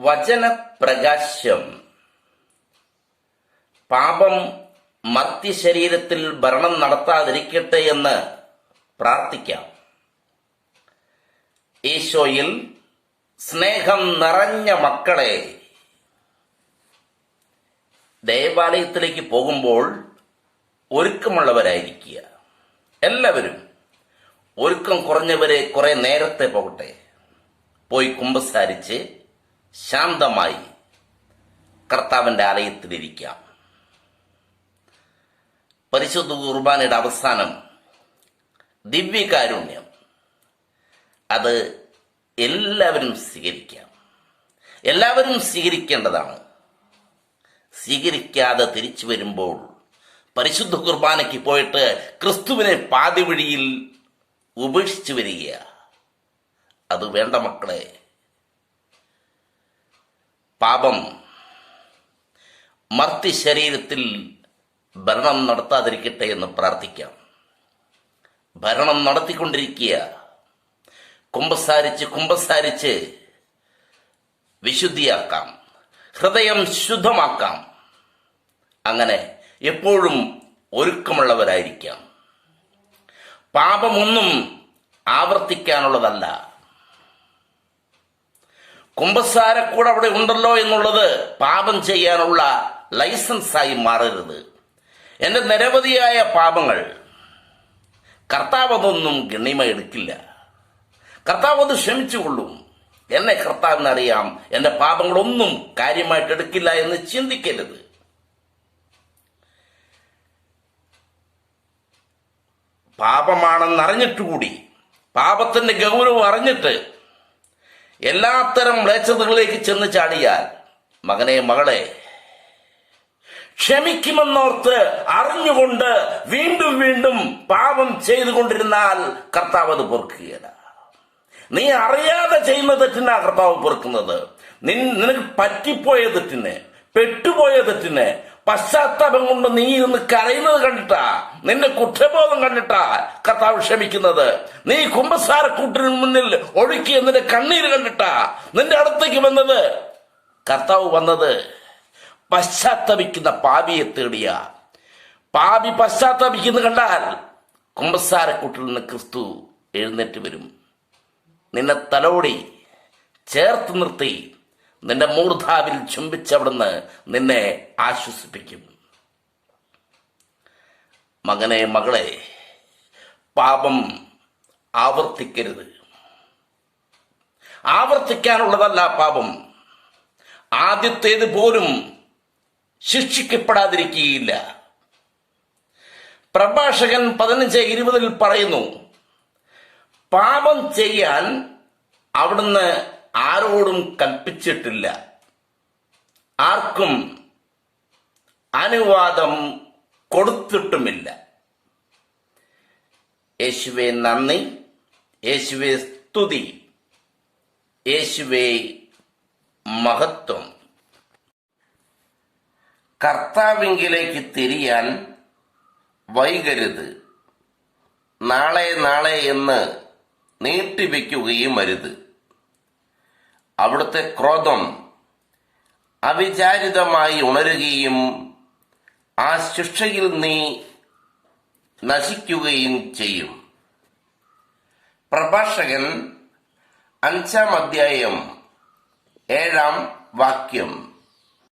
വചനപ്രകാശം. പാപം മർത്യശരീരത്തിൽ ഭരണം നടത്താതിരിക്കട്ടെ എന്ന് പ്രാർത്ഥിക്കാം. ഈശോയിൽ സ്നേഹം നിറഞ്ഞ മക്കളെ ദേവാലയത്തിലേക്ക് പോകുമ്പോൾ ഒരുക്കമുള്ളവരായിരിക്കുക. എല്ലാവരും ഒരുക്കം കുറഞ്ഞവരെ കുറെ നേരത്തെ പോകട്ടെ. പോയി കുമ്പസാരിച്ച് ശാന്തമായി കർത്താവിന്റെ ആലയത്തിലിരിക്കാം. പരിശുദ്ധ കുർബാനയുടെ അവസാനം ദിവ്യകാരുണ്യം. അത് എല്ലാവരും സ്വീകരിക്കാം. എല്ലാവരും സ്വീകരിക്കേണ്ടതാണ്. സ്വീകരിക്കാതെ തിരിച്ചു വരുമ്പോൾ പരിശുദ്ധ കുർബാനയ്ക്ക് പോയിട്ട് ക്രിസ്തുവിനെ പാതിവഴിയിൽ ഉപേക്ഷിച്ചു വരിക അത് വേണ്ട മക്കളെ പാപം. മർത്തി ശരീരത്തിൽ ഭരണം നടത്താതിരിക്കട്ടെ എന്ന് പ്രാർത്ഥിക്കാം. ഭരണം നടത്തിക്കൊണ്ടിരിക്കുക. കുമ്പസാരിച്ച് കുമ്പസാരിച്ച് വിശുദ്ധിയാക്കാം. ഹൃദയം ശുദ്ധമാക്കാം. അങ്ങനെ എപ്പോഴും ഒരുക്കമുള്ളവരായിരിക്കാം. പാപമൊന്നും ആവർത്തിക്കാനുള്ളതല്ല. കുമ്പസാരക്കൂടെ അവിടെ ഉണ്ടല്ലോ എന്നുള്ളത് പാപം ചെയ്യാനുള്ള ലൈസൻസായി മാറരുത്. എന്റെ നിരവധിയായ പാപങ്ങൾ കർത്താവ് അതൊന്നും ഗണ്യമ എടുക്കില്ല കർത്താവ് അത് ക്ഷമിച്ചുകൊള്ളും. എന്നെ കർത്താവിനറിയാം. എന്റെ പാപങ്ങളൊന്നും കാര്യമായിട്ട് എടുക്കില്ല എന്ന് ചിന്തിക്കരുത്. പാപമാണെന്ന് അറിഞ്ഞിട്ടുകൂടി പാപത്തിന്റെ ഗൗരവം അറിഞ്ഞിട്ട് എല്ലാത്തരം മ്ലേച്ഛതകളിലേക്ക് ചെന്ന് ചാടിയാൽ മകനെ മകളെ ക്ഷമിക്കുമെന്നോർത്ത് അറിഞ്ഞുകൊണ്ട് വീണ്ടും വീണ്ടും പാപം ചെയ്തുകൊണ്ടിരുന്നാൽ കർത്താവ് അത് പൊറുക്കുകയില്ല. നീ അറിയാതെ ചെയ്യുന്ന തെറ്റിനാ കർത്താവ് പൊറുക്കുന്നത്. നിനക്ക് പറ്റിപ്പോയ തെറ്റിന് പെട്ടുപോയ തെറ്റിന് പശ്ചാത്താപം കൊണ്ട് നീ ഇരുന്ന് കരയുന്നത് കണ്ടിട്ടാ നിന്റെ കുറ്റബോധം കണ്ടിട്ടാ കർത്താവ് ക്ഷമിക്കുന്നത്. നീ കുമ്പസാരക്കൂട്ടിന് മുന്നിൽ ഒഴുക്കിയ നിന്റെ കണ്ണീര് കണ്ടിട്ടാ നിന്റെ അടുത്തേക്ക് വന്നത്. കർത്താവ് വന്നത് പശ്ചാത്തപിക്കുന്ന പാപിയെ തേടിയ. പാപി പശ്ചാത്തപിക്കുന്ന കണ്ടാൽ കുമ്പസാരക്കൂട്ടിൽ നിന്ന് ക്രിസ്തു എഴുന്നേറ്റ് വരും. നിന്നെ തലോടി ചേർത്ത് നിർത്തി നിന്റെ മൂർധാവിൽ ചുംബിച്ചവിടുന്ന് നിന്നെ ആശ്വസിപ്പിക്കും. മകനെ മകളെ പാപം ആവർത്തിക്കരുത്. ആവർത്തിക്കാനുള്ളതല്ല പാപം. ആദ്യത്തേത് പോലും ശിക്ഷിക്കപ്പെടാതിരിക്കുകയില്ല. പ്രഭാഷകൻ പതിനഞ്ച് ഇരുപതിൽ പറയുന്നു പാപം ചെയ്യാൻ അവിടുന്ന് ആരോടും കൽപ്പിച്ചിട്ടില്ല. ആർക്കും അനുവാദം കൊടുത്തിട്ടുമില്ല. യേശുവെ നന്ദി. യേശുവെ സ്തുതി. യേശുവെ മഹത്വം. കർത്താവിങ്കിലേക്ക് തിരിയാൻ വൈകരുത്. നാളെ നാളെ എന്ന് നീട്ടിവെക്കുകയും അരുത്. അവിടുത്തെ ക്രോധം അവിചാരിതമായി ഉണരുകയും ആ ശിക്ഷയിൽ നീ നശിക്കുകയും ചെയ്യും. പ്രഭാഷകൻ അഞ്ചാം അധ്യായം ഏഴാം വാക്യം.